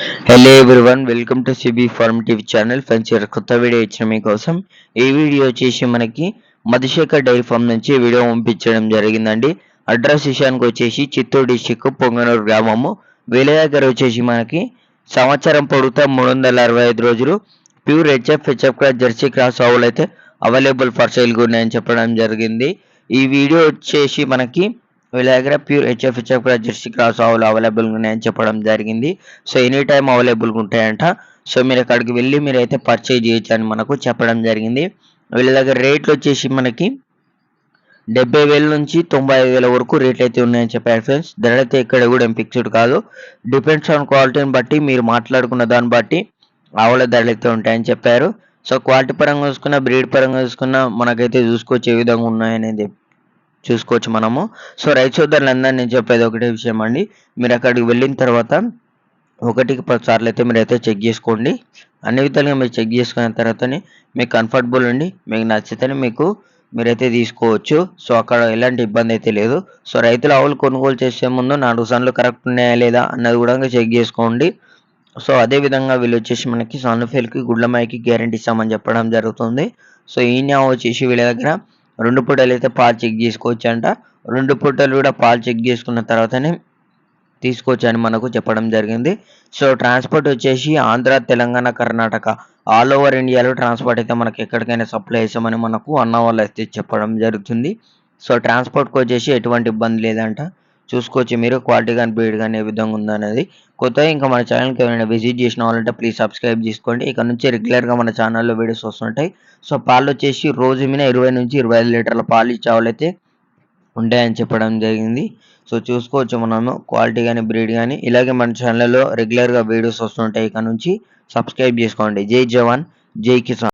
Hello everyone welcome to CB farm TV channel friends ఇక్కడ కొత్త video ఇచ్చిన మీకోసం ఈ వీడియో వచ్చేసి మనకి మధుశేఖర్ డైరీ ఫామ్ నుంచి వీడియో పంపించడం జరిగిందండి. అడ్రస్ విషయానికి వచ్చేసి చిత్తూరు డిస్టిక్ పొంగనూరు గ్రామము. వీళ్ళ దగ్గర వచ్చేసి మనకి సంవత్సరం పొడుగుతా మూడు వందల అరవై ఐదు రోజులు pure HF HF cross jersey cross ఆవులు అయితే అవైలబుల్ ఫర్ సేల్గా ఉన్నాయని చెప్పడం జరిగింది. ఈ వీడియో వచ్చేసి మనకి వీళ్ళ దగ్గర ప్యూర్ హెచ్ఎఫ్ హెచ్ఎఫ్ కూడా జెర్సీ క్రాస్ ఆవులు అవైలబుల్గా ఉన్నాయని చెప్పడం జరిగింది. సో ఎనీ టైం అవైలబుల్గా ఉంటాయంట. సో మీరు అక్కడికి వెళ్ళి మీరు అయితే పర్చేజ్ చేయొచ్చు అని మనకు చెప్పడం జరిగింది. వీళ్ళ దగ్గర రేట్లు వచ్చేసి మనకి డెబ్బై వేల నుంచి తొంభై ఐదు వేల వరకు రేట్లు అయితే ఉన్నాయని చెప్పారు ఫ్రెండ్స్. ధర అయితే ఇక్కడ కూడా ఏం ఫిక్స్డ్ కాదు. డిపెండ్స్ ఆన్ క్వాలిటీని బట్టి మీరు మాట్లాడుకున్న దాన్ని బట్టి ఆవుల ధరలు అయితే ఉంటాయని చెప్పారు. సో క్వాలిటీ పరంగా చూసుకున్న బ్రీడ్ పరంగా చూసుకున్న మనకైతే చూసుకోవచ్చు ఏ విధంగా ఉన్నాయనేది. చూసుకోవచ్చు మనము. సో రైతు సోదరులందరూ నేను చెప్పేది ఒకటే విషయం అండి. మీరు అక్కడికి వెళ్ళిన తర్వాత ఒకటికి పది సార్లు అయితే మీరైతే చెక్ చేసుకోండి. అన్ని విధాలుగా మీరు చెక్ చేసుకున్న తర్వాతనే మీకు కంఫర్టబుల్ ఉండి మీకు నచ్చితేనే మీకు మీరైతే తీసుకోవచ్చు. సో అక్కడ ఎలాంటి ఇబ్బంది అయితే లేదు. సో రైతులు ఆవులు కొనుగోలు చేసే ముందు నాలుగు సార్లు కరెక్ట్ ఉన్నాయా లేదా అన్నది కూడా చెక్ చేసుకోండి. సో అదే విధంగా వీళ్ళు వచ్చేసి మనకి సన్నుఫేల్కి గుడ్లమాయికి గ్యారంటీ ఇస్తామని చెప్పడం జరుగుతుంది. సో ఈ వచ్చేసి వీళ్ళ దగ్గర రెండు పూటలు అయితే పాలు చెక్ చేసుకోవచ్చు అంట రెండు పూటలు కూడా పాలు చెక్ చేసుకున్న తర్వాతనే తీసుకోవచ్చు అని మనకు చెప్పడం జరిగింది. సో ట్రాన్స్పోర్ట్ వచ్చేసి ఆంధ్ర తెలంగాణ కర్ణాటక ఆల్ ఓవర్ ఇండియాలో ట్రాన్స్పోర్ట్ అయితే మనకి ఎక్కడికైనా సప్లై చేసామని మనకు అన్న వాళ్ళు అయితే చెప్పడం జరుగుతుంది. సో ట్రాన్స్పోర్ట్కి వచ్చేసి ఎటువంటి ఇబ్బంది లేదంట. చూసుకోవచ్చు. మీరు క్వాలిటీ కానీ బ్రీడ్ కానీ ఏ విధంగా ఉందనేది కొత్తగా ఇంకా మన ఛానల్కి ఏమైనా విజిట్ చేసిన వాళ్ళంటే ప్లీజ్ సబ్స్క్రైబ్ చేసుకోండి. ఇక్కడ నుంచి రెగ్యులర్గా మన ఛానల్లో వీడియోస్ వస్తుంటాయి. సో పాలు వచ్చేసి రోజు మీద ఇరవై నుంచి ఇరవై ఐదు లీటర్ల పాలు ఇచ్చేవాళ్ళైతే ఉంటాయని చెప్పడం జరిగింది. సో చూసుకోవచ్చు మనము క్వాలిటీ కానీ బ్రీడ్ కానీ. ఇలాగే మన ఛానల్లో రెగ్యులర్గా వీడియోస్ వస్తుంటాయి. ఇక్కడ నుంచి సబ్స్క్రైబ్ చేసుకోండి. జై జవాన్ జై కిసాన్.